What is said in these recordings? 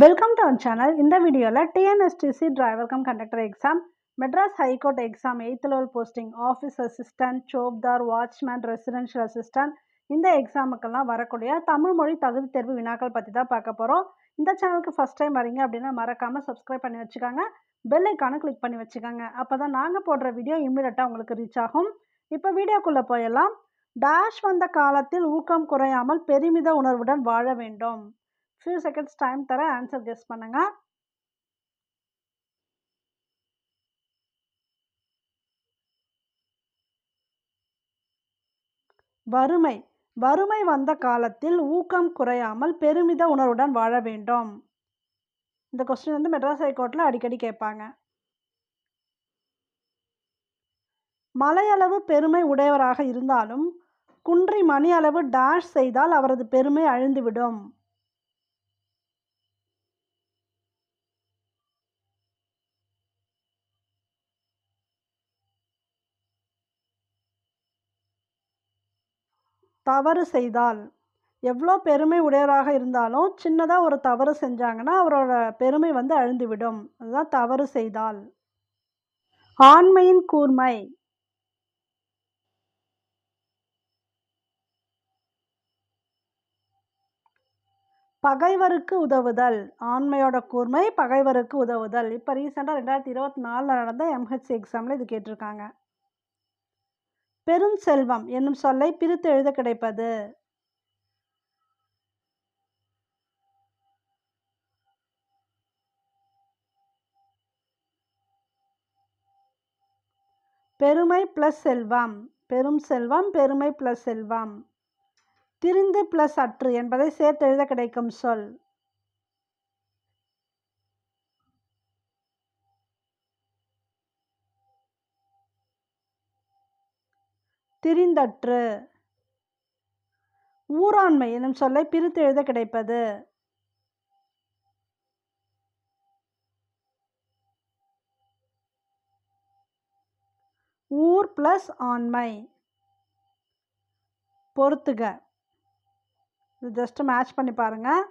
Welcome to our channel இந்த வீடியோவில் TNSTC driver cum conductor exam Madras high court exam eighth level posting office assistant chopdar watchman residential assistant இந்த எக்ஸாமுக்கெல்லாம் வரக்கூடிய தமிழ் மொழி தகுதி தேர்வு வினாக்கள் பற்றி தான் பார்க்க போகிறோம் இந்த சேனலுக்கு ஃபஸ்ட் டைம் வரீங்க அப்படின்னா மறக்காமல் சப்ஸ்கிரைப் பண்ணி வச்சுக்கோங்க. பெல் ஐக்கானை கிளிக் பண்ணி வச்சுக்கோங்க. அப்போ தான் நாங்கள் போடுற வீடியோ இம்மிடியட்டாக உங்களுக்கு ரீச் ஆகும். இப்போ வீடியோக்குள்ளே போயெல்லாம் டேஷ் வந்த காலத்தில் ஊக்கம் குறையாமல் பெருமித உணர்வுடன் வாழ வேண்டும். ஃபியூ செகண்ட்ஸ் டைம் தர ஆன்சர் கெஸ் பண்ணுங்க. வறுமை. வறுமை வந்த காலத்தில் ஊக்கம் குறையாமல் பெருமித உணர்வுடன் வாழ வேண்டும். இந்த கொஸ்டின் வந்து மெட்ராஸ் ஹைகோர்ட்டில் அடிக்கடி கேட்பாங்க. மலையளவு பெருமை உடையவராக இருந்தாலும் குன்றி மணி அளவு டேஷ் செய்தால் அவரது பெருமை அழிந்துவிடும். தவறு செய்தால் எவ்வளோ பெருமை உடையவராக இருந்தாலும் சின்னதாக ஒரு தவறு செஞ்சாங்கன்னா அவரோட பெருமை வந்து அழிந்துவிடும். அதுதான் தவறு செய்தால். ஆண்மையின் கூர்மை. பகைவருக்கு உதவுதல். ஆண்மையோட கூர்மை பகைவருக்கு உதவுதல். இப்போ ரீசெண்டாக ரெண்டாயிரத்தி இருபத்தி நாலில் நடந்த எம்ஹெச்சி எக்ஸாமில் இது கேட்டிருக்காங்க. பெரும் செல்வம் என்னும் சொல்லை பிரித்து எழுத கிடைப்பது. பெருமை பிளஸ் செல்வம். பெரும் செல்வம் பெருமை பிளஸ் செல்வம். திரிந்து பிளஸ் அற்று என்பதை சேர்த்து எழுத கிடைக்கும் சொல். திரிந்தற்று ஊராண்மை எனும் சொல்லை பிரித்து எழுத கிடைப்பது. ஊர் பிளஸ் ஆண்மை. பொறுத்துக. இது ஜஸ்ட் மேட்ச் பண்ணி பாருங்கள்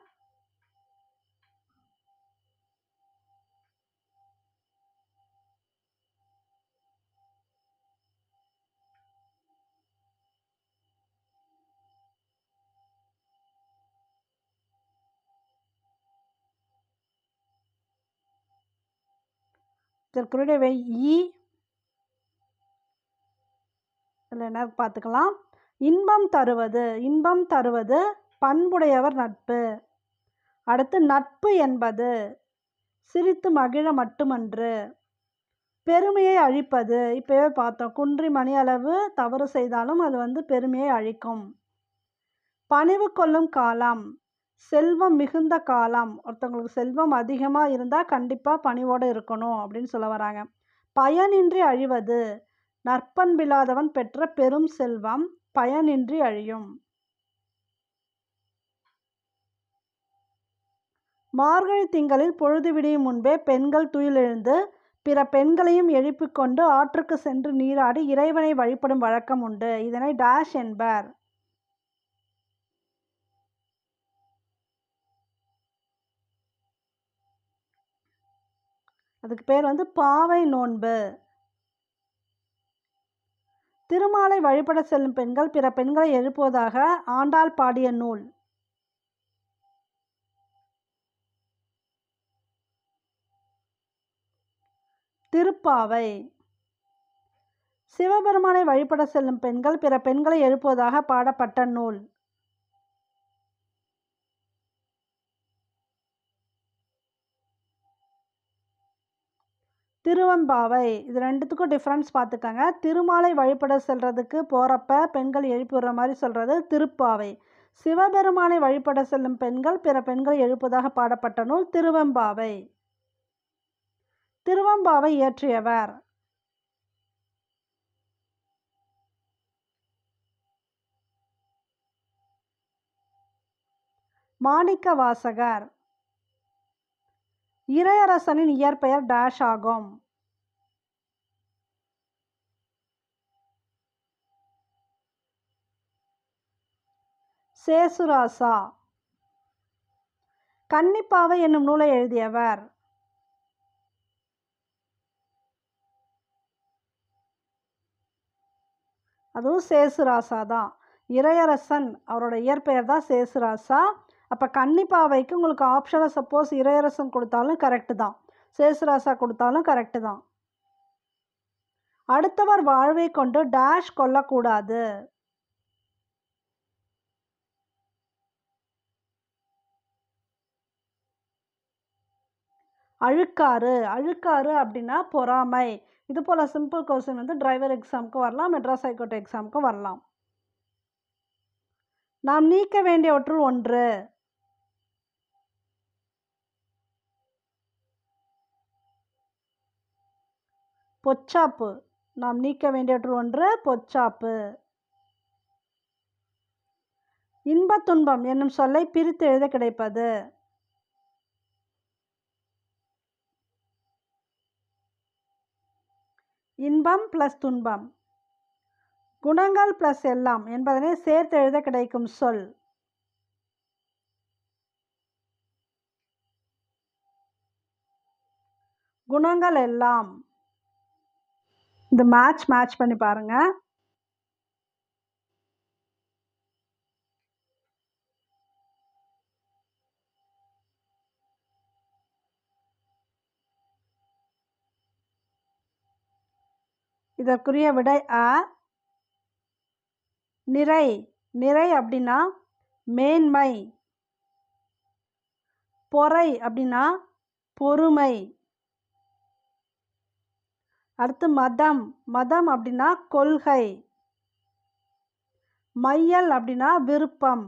இதற்குரிய இ ஈ. பார்த்துக்கலாம். இன்பம் தருவது இன்பம் தருவது பண்புடையவர் நட்பு. அடுத்து நட்பு என்பது சிரித்து மகிழ மட்டுமன்று. பெருமையை அழிப்பது இப்போவே பார்த்தோம். குன்றி மணி அளவு தவறு செய்தாலும் அது வந்து பெருமையை அழிக்கும். பணிவு கொள்ளும் காலம் செல்வம் மிகுந்த காலம். ஒருத்தவங்களுக்கு செல்வம் அதிகமாக இருந்தால் கண்டிப்பாக பணிவோடு இருக்கணும் அப்படின்னு சொல்ல வராங்க. பயனின்றி அழிவது. நற்பண்பில்லாதவன் பெற்ற பெரும் செல்வம் பயனின்றி அழியும். மார்கழி திங்களில் பொழுது விடியும் முன்பே பெண்கள் துயிலெழுந்து பிற பெண்களையும் எழுப்பிக்கொண்டு ஆற்றுக்கு சென்று நீராடி இறைவனை வழிபடும் வழக்கம் உண்டு. இதனை டேஷ் என்பர். அதுக்கு பேர் வந்து பாவை நோன்பு. திருமாலை வழிபட செல்லும் பெண்கள் பிற பெண்களை எழுப்புவதாக ஆண்டாள் பாடிய நூல். திருப்பாவை. சிவபெருமானை வழிபட செல்லும் பெண்கள் பிற பெண்களை எழுப்புவதாக பாடப்பட்ட நூல். திருவம்பாவை. இது ரெண்டுத்துக்கும் டிஃப்ரென்ஸ் பார்த்துக்கங்க. திருமாலை வழிபட செல்றதுக்கு போகிறப்ப பெண்கள் எழுப்பிடுற மாதிரி சொல்கிறது திருப்பாவை. சிவபெருமானை வழிபட செல்லும் பெண்கள் பிற பெண்கள் எழுப்புவதாக பாடப்பட்ட நூல் திருவம்பாவை. திருவம்பாவை இயற்றியவர். மாணிக்க வாசகர் இறையரசனின் இயற்பெயர் டேஷ் ஆகும். சேசுராசா. கன்னிப்பாவை என்னும் நூலை எழுதியவர். அதுவும் சேசுராசா தான். இறையரசன் அவரோட இயற்பெயர் தான் சேசுராசா. அப்போ கன்னிப்பாவைக்கு உங்களுக்கு ஆப்ஷனில் சப்போஸ் இறையரசன் கொடுத்தாலும் கரெக்டு தான். சேசுராசா கொடுத்தாலும் கரெக்டு தான். அடுத்தவர் வாழ்வை கொண்டு டேஷ் கொல்லக்கூடாது அழுக்காறு. அழுக்காறு அப்படின்னா பொறாமை. இது போல் சிம்பிள் கொஸ்டின் வந்து டிரைவர் எக்ஸாமுக்கு வரலாம் மெட்ராஸ் ஹைகோர்ட் எக்ஸாமுக்கு வரலாம். நாம் நீக்க வேண்டியவற்றுள் ஒன்று. பொச்சாப்பு. நாம் நீக்க வேண்டியவற்றுள் ஒன்று பொச்சாப்பு. இன்பத் துன்பம் என்னும் சொல்லை பிரித்து எழுத கிடைப்பது. இன்பம் ப்ளஸ் துன்பம். குணங்கள் ப்ளஸ் எல்லாம் என்பதனை சேர்த்து எழுத கிடைக்கும் சொல். குணங்கள் எல்லாம். இந்த மேட்ச் மேட்ச் பண்ணி பாருங்க. இதற்குரிய விடை அ நிறை. நிறை அப்படின்னா மேன்மை. பொறை அப்படின்னா பொறுமை. அடுத்து மதம். மதம் அப்படின்னா கொள்கை. மையல் அப்படின்னா விருப்பம்.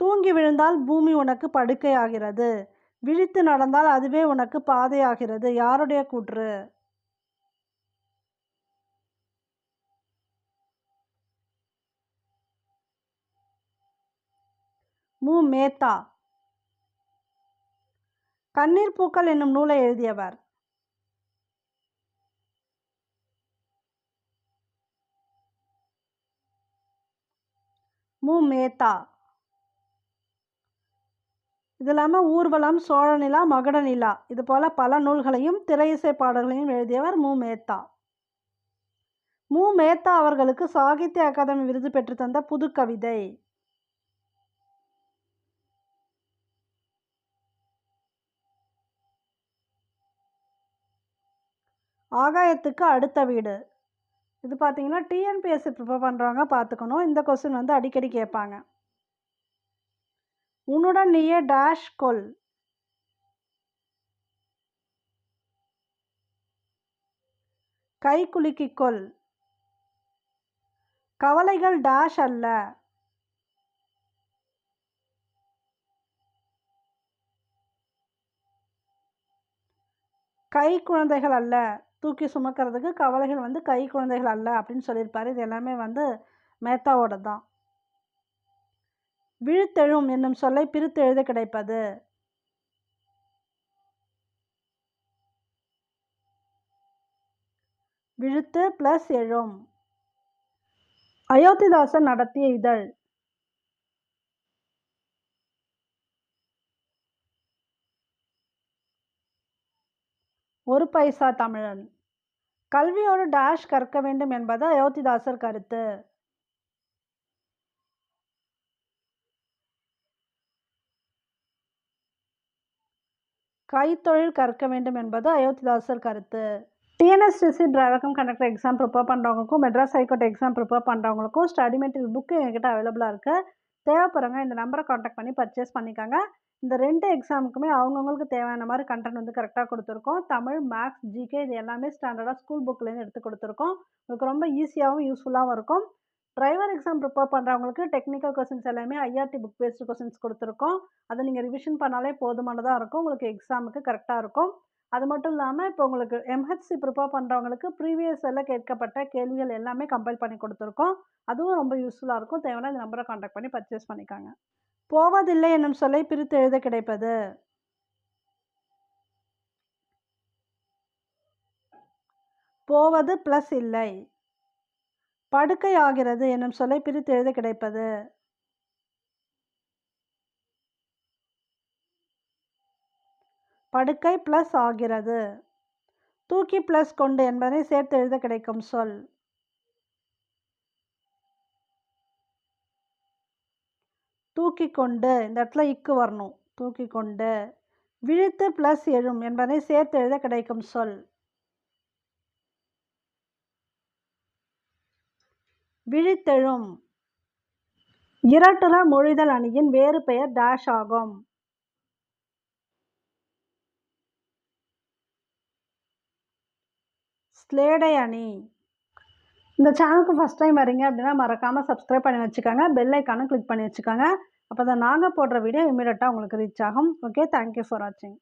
தூங்கி விழுந்தால் பூமி உனக்கு படுக்கை ஆகிறது விழித்து நடந்தால் அதுவே உனக்கு பாதையாகிறது. யாருடைய கூற்று? மு. மேத்தா. கண்ணீர் பூக்கள் என்னும் நூலை எழுதியவர். மு. மேத்தா. இது இல்லாமல் ஊர்வலம் சோழநிலா மகுடநிலா. இது போல் பல நூல்களையும் திரையிசை பாடல்களையும் எழுதியவர் மு. மேத்தா. மு. மேத்தா அவர்களுக்கு சாகித்ய அகாதமி விருது பெற்று தந்த புதுக்கவிதை. ஆகாயத்துக்கு அடுத்த வீடு. இது பார்த்தீங்கன்னா டிஎன்பிஎஸ்சி ப்ரிப்பேர் பண்ணுறவங்க பார்த்துக்கணும் இந்த கொஸ்டின் வந்து அடிக்கடி கேட்பாங்க. உன்னுடன் நீயே டேஷ் கொல் கை குலுக்கிக்கொள் கவலைகள் டேஷ் அல்ல. கை குழந்தைகள் அல்ல. தூக்கி சுமக்கிறதுக்கு கவலைகள் வந்து கை குழந்தைகள் அல்ல அப்படின்னு சொல்லியிருப்பார். இது எல்லாமே வந்து மேத்தாவோட தான் விழுத்தெழும் என்னும் சொல்லை பிரித்து எழுத கிடைப்பது. விழுத்து ப்ளஸ் எழும். அயோத்திதாசன் நடத்திய இதழ் ஒரு பைசா தமிழன். கல்வியோடு டேஷ் கற்க வேண்டும் என்பது அயோத்திதாசர் கருத்து. கைத்தொழில் கற்க வேண்டும் என்பது அயோத்திதாசர் கருத்து. டிஎன்எஸ்டிசி டிரைவர்க்கும் conductor exam prepare பண்ணுறவங்களுக்கும் Madras high court exam prepare பண்ணுறவங்களுக்கும் study material book எங்ககிட்ட அவைலபிளாக இருக்குது தேவைப்படுறவங்க இந்த நம்பரை காண்டாக்ட் பண்ணி பர்ச்சேஸ் பண்ணிக்கோங்க. இந்த ரெண்டு எக்ஸாமுக்குமே அவங்கவுங்களுக்கு தேவையான மாதிரி கண்டென்ட் வந்து கரெக்டாக கொடுத்துருக்கோம். தமிழ் மேக்ஸ் ஜிகே இது எல்லாமே ஸ்டாண்டர்டாக ஸ்கூல் புக்லேருந்து எடுத்து கொடுத்துருக்கோம். உங்களுக்கு ரொம்ப ஈஸியாகவும் யூஸ்ஃபுல்லாகவும் இருக்கும். டிரைவர் எக்ஸாம் ப்ரிப்பேர் பண்ணுறவங்களுக்கு டெக்னிக்கல் கொஸ்டின்ஸ் எல்லாமே ஐஆர்டி புக் பேஸ்டு கொஸ்டின்ஸ் கொடுத்துருக்கோம். அதை நீங்கள் ரிவிஷன் பண்ணாலே போதுமானதாக இருக்கும். உங்களுக்கு எக்ஸாமுக்கு கரெக்டாக இருக்கும். அது மட்டும் இல்லாமல் இப்போ உங்களுக்கு எம்ஹெச்சி ப்ரிப்பேர் பண்ணுறவங்களுக்கு ப்ரீவியஸ் எல்லாம் கேட்கப்பட்ட கேள்விகள் எல்லாமே கம்பைல் பண்ணி கொடுத்துருக்கோம். அதுவும் ரொம்ப யூஸ்ஃபுல்லாக இருக்கும். தேவையான இந்த நம்பரை காண்டாக்ட் பண்ணி பர்ச்சேஸ் பண்ணிக்காங்க. போவதில்லை என்னும் சொல்லை பிரித்து எழுத கிடைப்பது. போவது ப்ளஸ் இல்லை. படுக்கை ஆகிறது என்னும் சொல்லை பிரித்து எழுத கிடைப்பது. படுக்கை ப்ளஸ் ஆகிறது. தூக்கி ப்ளஸ் கொண்டு என்பதை சேர்த்து எழுத கிடைக்கும் சொல். தூக்கி கொண்டு இந்த இடத்துல இக்கு வரணும். தூக்கி கொண்டு விழுத்து ப்ளஸ் எழும் என்பதை சேர்த்து எழுத கிடைக்கும் சொல். விழித்தெழும். இரட்டுல மொழிதல் அணியின் வேறு பெயர் டேஷ் ஆகும். ஸ்லேடை அணி. இந்த சேனலுக்கு ஃபஸ்ட் டைம் வரீங்க அப்படின்னா மறக்காமல் சப்ஸ்கிரைப் பண்ணி வச்சுக்கோங்க. பெல் ஐக்கானும் கிளிக் பண்ணி வச்சுக்கோங்க. அப்போ தான் நாங்கள் போடுற வீடியோ இமீடியட்டாக உங்களுக்கு ரீச் ஆகும். ஓகே தேங்க்யூ ஃபார் வாட்சிங்